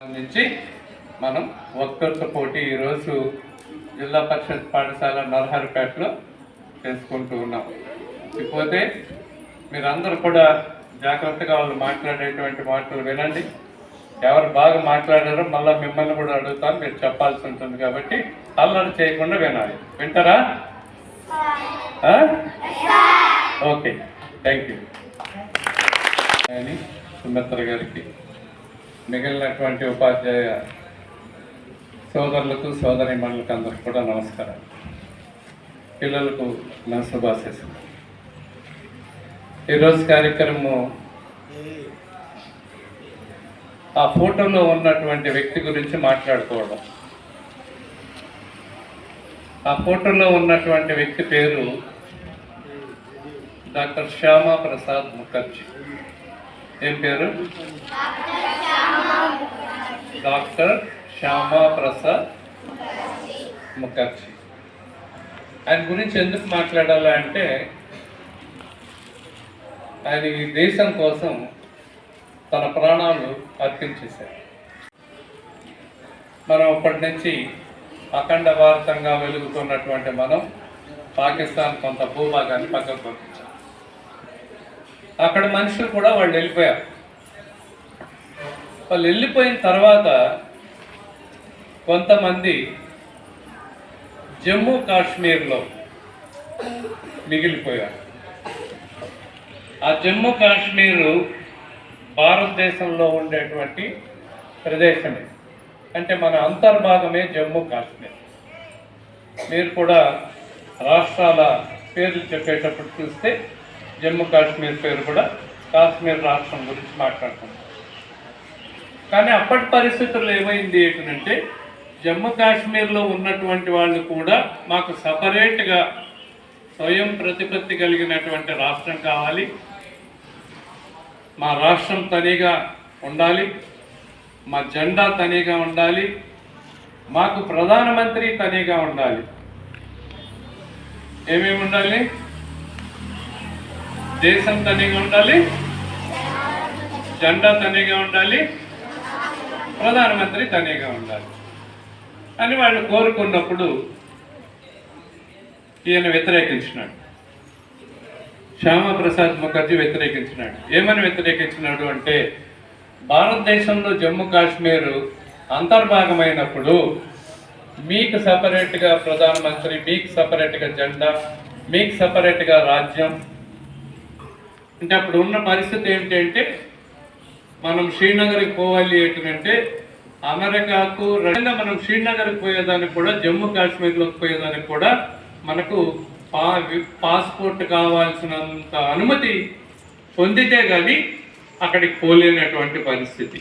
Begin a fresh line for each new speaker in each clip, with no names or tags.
సంబంధించి మనం వక్తృత్వ పోటీ ఈరోజు జిల్లా పరిషత్ పాఠశాల నరహరిపేటలో చేసుకుంటూ ఉన్నాం. ఇకపోతే మీరందరూ కూడా జాగ్రత్తగా వాళ్ళు మాట్లాడేటువంటి మాటలు వినండి. ఎవరు బాగా మాట్లాడారో మళ్ళీ మిమ్మల్ని కూడా అడుగుతాను మీరు చెప్పాల్సి ఉంటుంది కాబట్టి అల్లరి చేయకుండా వినాలి. వింటారా? ఓకే థ్యాంక్ యూ సుమిత్ర గారికి మిగిలినటువంటి ఉపాధ్యాయ సోదరులకు సోదరి మనులకు అందరికి కూడా నమస్కారం పిల్లలకు నా శుభాశీస్సులు ఈరోజు కార్యక్రమం ఆ ఫోటోలో ఉన్నటువంటి వ్యక్తి గురించి మాట్లాడుకోవడం. ఆ ఫోటోలో ఉన్నటువంటి వ్యక్తి పేరు డాక్టర్ శ్యామా ప్రసాద్ ముఖర్జీ. ఏం పేరు? డాక్టర్ శ్యామాప్రసాద్ ముఖర్జీ ఆయన గురించి ఎందుకు మాట్లాడాలి అంటే ఆయన ఈ దేశం కోసం తన ప్రాణాలు అర్పించేశారు. మనం అప్పటి నుంచి అఖండ భారతంగా వెలుగుతున్నటువంటి మనం పాకిస్తాన్ కొంత భూభాగాన్ని పక్కకు పంపించాం. అక్కడ మనుషులు కూడా వాళ్ళు వెళ్ళిపోయారు. వాళ్ళు వెళ్ళిపోయిన తర్వాత కొంతమంది జమ్మూ కాశ్మీర్లో మిగిలిపోయారు. ఆ జమ్మూ కాశ్మీరు భారతదేశంలో ఉండేటువంటి ప్రదేశమే. అంటే మన అంతర్భాగమే జమ్మూ కాశ్మీర్. మీరు కూడా రాష్ట్రాల పేర్లు చెప్పేటప్పుడు చూస్తే జమ్మూ కాశ్మీర్ పేరు కూడా కాశ్మీర్ రాష్ట్రం గురించి మాట్లాడుకుంటాం. కానీ అప్పటి పరిస్థితుల్లో ఏమైంది ఏంటంటే జమ్మూ కాశ్మీర్లో ఉన్నటువంటి వాళ్ళు కూడా మాకు సపరేట్గా స్వయం ప్రతిపత్తి కలిగినటువంటి రాష్ట్రం కావాలి. మా రాష్ట్రం తనిగా ఉండాలి. మా జెండా తనిగా ఉండాలి. మాకు ప్రధానమంత్రి తనిగా ఉండాలి. ఏమేమి ఉండాలి? దేశం తనిగా ఉండాలి. జెండా తనిగా ఉండాలి. ప్రధానమంత్రి తనిగా ఉండాలి అని వాళ్ళు కోరుకున్నప్పుడు ఈయన వ్యతిరేకించినాడు. శ్యామప్రసాద్ ముఖర్జీ వ్యతిరేకించినాడు. ఏమని వ్యతిరేకించినాడు అంటే భారతదేశంలో జమ్మూ కాశ్మీర్ అంతర్భాగమైనప్పుడు మీకు సపరేట్గా ప్రధానమంత్రి మీకు సపరేట్గా జెండా మీకు సపరేట్గా రాజ్యం. అంటే అప్పుడు ఉన్న పరిస్థితి ఏంటంటే మనం శ్రీనగర్కి పోవాలి ఏంటంటే అమెరికాకు రెండుగా మనం శ్రీనగర్కి పోయేదానికి కూడా జమ్మూ కాశ్మీర్లోకి పోయేదానికి కూడా మనకు పా పాస్పోర్ట్ కావాల్సినంత అనుమతి పొందితే కానీ అక్కడికి పోలేనటువంటి పరిస్థితి.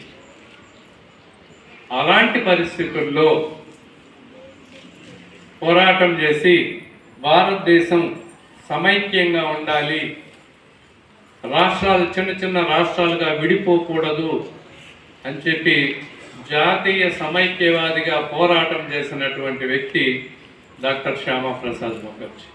అలాంటి పరిస్థితుల్లో పోరాటం చేసి భారతదేశం సమైక్యంగా ఉండాలి రాష్ట్రాలు చిన్న చిన్న రాష్ట్రాలుగా విడిపోకూడదు అని చెప్పి జాతీయ సమైక్యవాదిగా పోరాటం చేసినటువంటి వ్యక్తి డాక్టర్ శ్యామప్రసాద్ ముఖర్జీ.